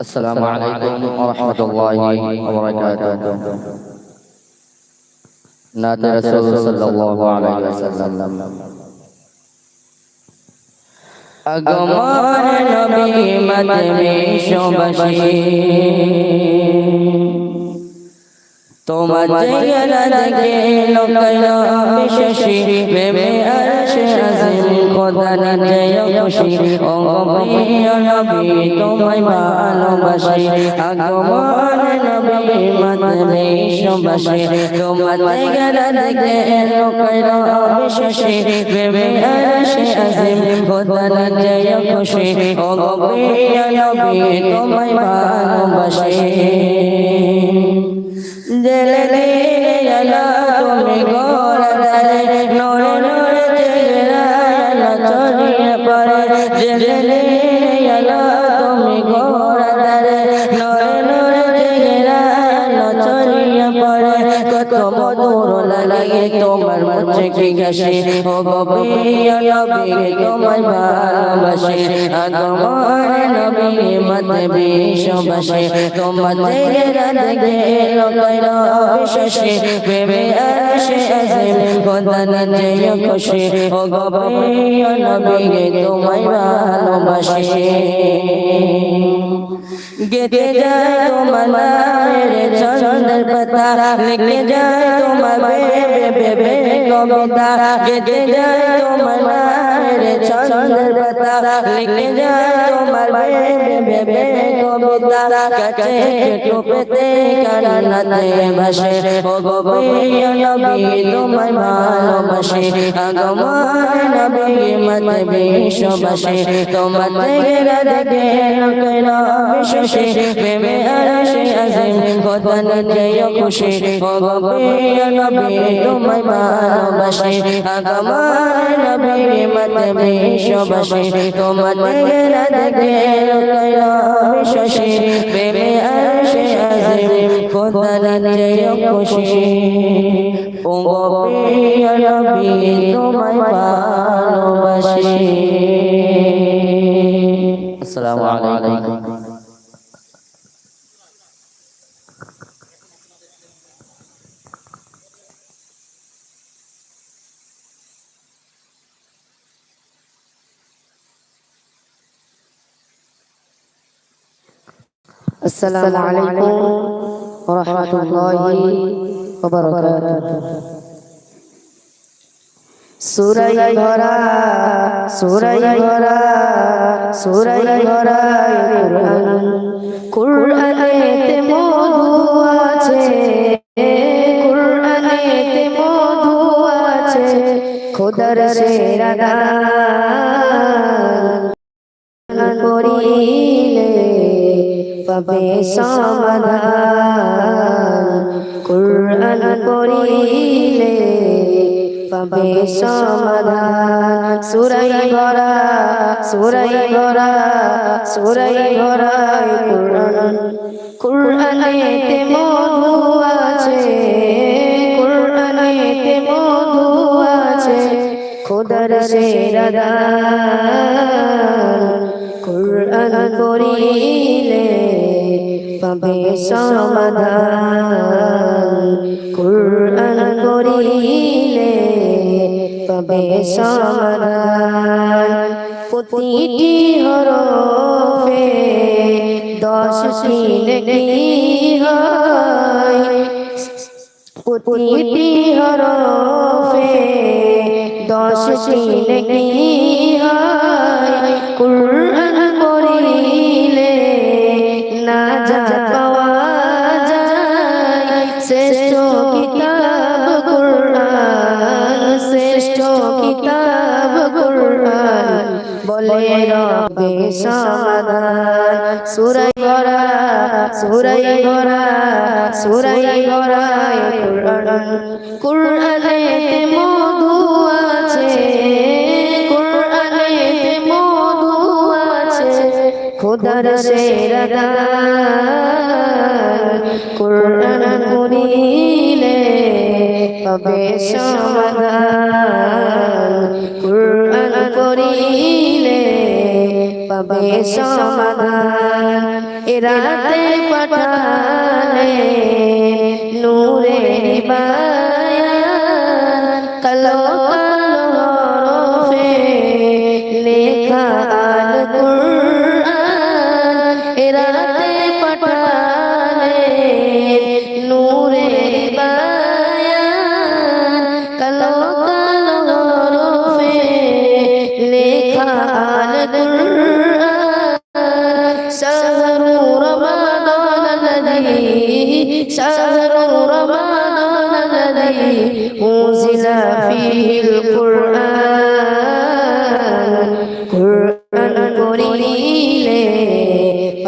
السلام عليكم ورحمة الله وبركاته نادى رسول صلى الله عليه وسلم আগমন নবী মদমে শোভসী তোমার জয়না দেখে লোকরা বিশেষী প্রেমে আরশে আজিম খোদা জয় খুশি নবী তোমায় ভালোবাসি আগমন নবী মদমে শোভসী তোমার জয়না দেখে লোকরা বিশেষী প্রেমে আরশে আজিম খোদা জয় খুশি ও নবী, তোমায় ভালোবাসি। কত মধুর লাগে তোমার মুছে কি ঘাসে ও নবী, তোমায় ভালোবাসে। আগমন নবী মতে বিশ্ববাসে। তোমার দেখে লোকের বিশেষে প্রেমে আসে আসে খোদান জয় খুশি ও নবী, তোমায় ভালোবাসে। গেতে যায় তোমার নামের চন্দ্র পাতা লিখে যায় তোমার বেবে বেবে কবিতা। গেতে যায় তোমার নামের চন্দ্র পাতা, লিখে যায় তোমার বেবে বেবে কবিতা। কাছে টুপতে কানাতে ভাসে। ও গোবিয়া নবী, তোমায় ভালোবাসে। আগমন নবী মত বিশ্ববাসে। তোমার তেরা দেখে লোকেরা বিশেষে প্রেমে আরশে আজিম খোদান জয় খুশি। ও গোবিয়া নবী, তোমায় ভালোবাসে। আগমন নবী মত বিশ্ববাসে তোমার তেরা দেখে প্রেমে খুশি ও নবী তোমায় ভালোবাসে। আসসালামু আলাইকুম। السلام عليكم ورحمة الله وبركاته সুরাই ভরা সুরাই ভরা সুরাই ভরা কুরআন কুরআনেতে মধু আছে কুরআনেতে মধু আছে খোদার সেরা দান করিলে পাবে সমাধান কুরআন পড়িলে পাবে সমাধান। সুরাই ভরা সুরাই ভরা সুরাই ভরা কুরআন। কুরআনেতে মধু আছে কুরআনেতে মধু আছে, খোদার সেরা কুরআন পড়িলে পাবে সমাধান। কুরআন পড়িলে পাবে সমাধান। প্রতিটি হরফে দশটি নেকি হয়? প্রতিটি হরফে দশটি নেকি হয়? কুরআন কিতাব কুরআন বলে রবে সমাধান। সুরাই ভরা সুরাই ভরা সুরাই ভরা কুরআন। কুরআনেতে মধু আছে, কুরআনেতে মধু আছে, খোদার কুরআন সমাধান কুরআন পড়িলে পাবে সমাধান। এরাতে পাঠালে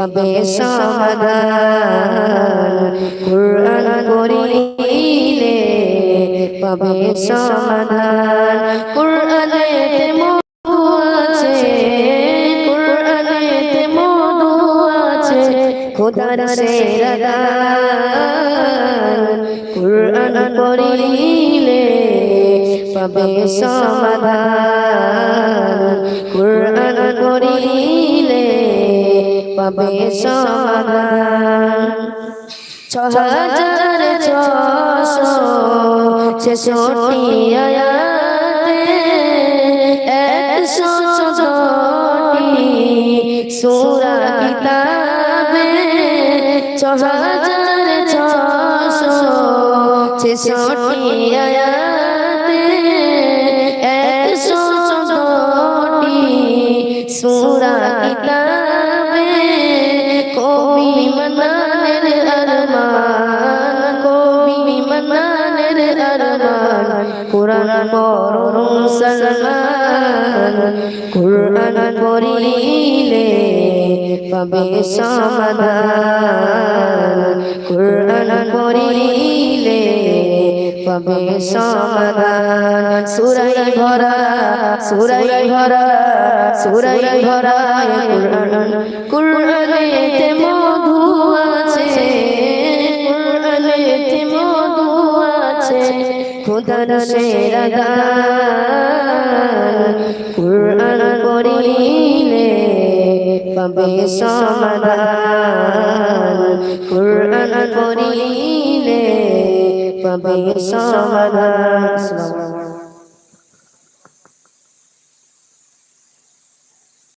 পাবে সমাধান কুরআন পড়িলে পাবে সমাধান আছে কুরআন পড়িলে পাবে সমাধান কুরআন পাবে সমাধান। ছ হাজার ছশো ছেষট্টি আয়াতে একশো কিতাবে ছ হাজার ছশো ছেষট্টি কোরআন পড়ুন সলমান কোরআন পড়িলে পাবে সমাধান। কোরআন পড়িলে পাবে সমাধান সুরাই ভরা সুরাই ভরা সুরাই ভরা কুরআন কুরআনেতে মধু আছে কুরআনেতে মধু আছে খোদার সেরা দান কুরআন পড়িলে পাবে সমাধান কুরআন পড়িলে পাবে সমাধান